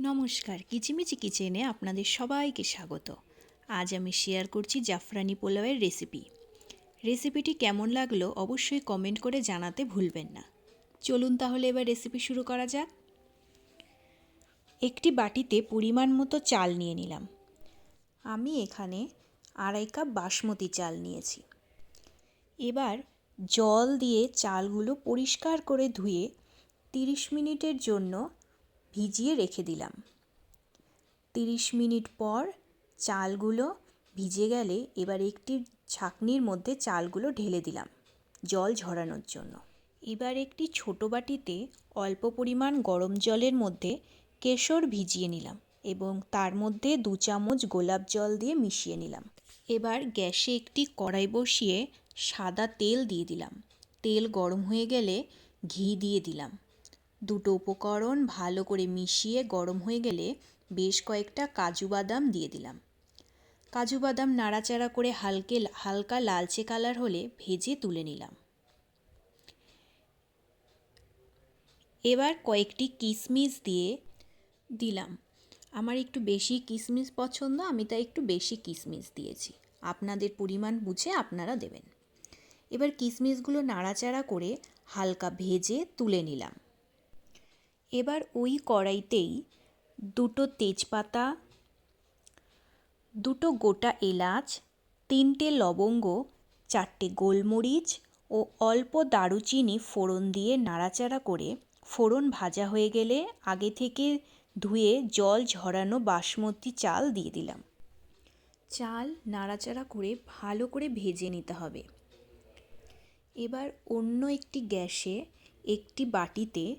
নমস্কার, কিচিমিচি কিচেনে আপনাদের সবাইকে স্বাগত। আজ আমি শেয়ার করছি জাফরানি পোলাওয়ের রেসিপি। রেসিপিটি কেমন লাগল অবশ্যই কমেন্ট করে জানাতে ভুলবেন না। চলুন তাহলে এবার রেসিপি শুরু করা যাক। একটি বাটিতে পরিমাণ মতো চাল নিয়ে নিলাম। আমি এখানে আড়াই কাপ বাসমতি চাল নিয়েছি। এবার জল দিয়ে চালগুলো পরিষ্কার করে ধুয়ে তিরিশ মিনিটের জন্য ভিজিয়ে রেখে দিলাম। তিরিশ মিনিট পর চালগুলো ভিজে গেলে এবার একটি ছাকনির মধ্যে চালগুলো ঢেলে দিলাম, জল ঝরানোর জন্য। এবার একটি ছোটো বাটিতে অল্প পরিমাণ গরম জলের মধ্যে কেশর ভিজিয়ে নিলাম এবং তার মধ্যে দু চামচ গোলাপ জল দিয়ে মিশিয়ে নিলাম। এবার গ্যাসে একটি কড়াই বসিয়ে সাদা তেল দিয়ে দিলাম। তেল গরম হয়ে গেলে ঘি দিয়ে দিলাম। দুটো উপকরণ ভালো করে মিশিয়ে গরম হয়ে গেলে বেশ কয়েকটা কাজু বাদাম দিয়ে দিলাম। কাজু বাদাম নাড়াচাড়া করে হালকে হালকা লালচে কালার হলে ভেজে তুলে নিলাম। এবার কয়েকটি কিশমিশ দিয়ে দিলাম। আমার একটু বেশি কিশমিশ পছন্দ, আমি তাই একটু বেশি কিশমিশ দিয়েছি। আপনাদের পরিমাণ বুঝে আপনারা দেবেন। এবার কিশমিশগুলো নাড়াচাড়া করে হালকা ভেজে তুলে নিলাম। এবার ওই কড়াইতেই দুটো তেজপাতা, দুটো গোটা এলাচ, তিনটে লবঙ্গ, চারটে গোলমরিচ ও অল্প দারুচিনি ফোড়ন দিয়ে নাড়াচাড়া করে ফোড়ন ভাজা হয়ে গেলে আগে থেকে ধুয়ে জল ঝরানো বাসমতি চাল দিয়ে দিলাম। চাল নাড়াচাড়া করে ভালো করে ভেজে নিতে হবে। এবার অন্য একটি গ্যাসে একটি বাটিতে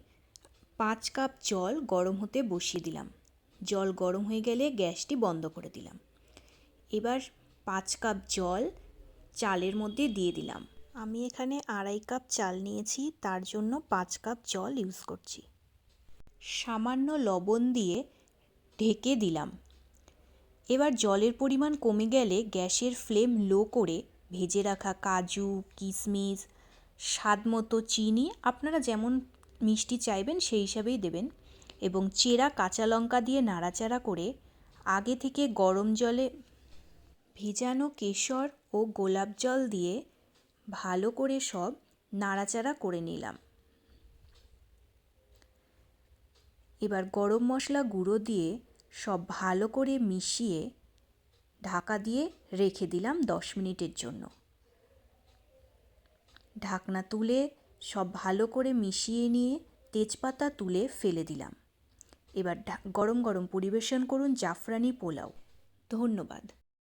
পাঁচ কাপ জল গরম হতে বসিয়ে দিলাম। জল গরম হয়ে গেলে গ্যাসটি বন্ধ করে দিলাম। এবার পাঁচ কাপ জল চালের মধ্যে দিয়ে দিলাম। আমি এখানে আড়াই কাপ চাল নিয়েছি, তার জন্য পাঁচ কাপ জল ইউজ করছি। সামান্য লবণ দিয়ে ঢেকে দিলাম। এবার জলের পরিমাণ কমে গেলে গ্যাসের ফ্লেম লো করে ভেজে রাখা কাজু কিশমিশ স্বাদ মতো চিনি, আপনারা যেমন মিষ্টি চাইবেন সেই হিসাবেই দেবেন এবং চেরা কাঁচা লঙ্কা দিয়ে নাড়াচাড়া করে আগে থেকে গরম জলে ভেজানো কেশর ও গোলাপ জল দিয়ে ভালো করে সব নাড়াচাড়া করে নিলাম। এবার গরম মশলা গুঁড়ো দিয়ে সব ভালো করে মিশিয়ে ঢাকা দিয়ে রেখে দিলাম দশ মিনিটের জন্য। ঢাকনা তুলে সব ভালো করে মিশিয়ে নিয়ে তেজপাতা তুলে ফেলে দিলাম। এবার গরম গরম পরিবেশন করুন জাফরানি পোলাও। ধন্যবাদ।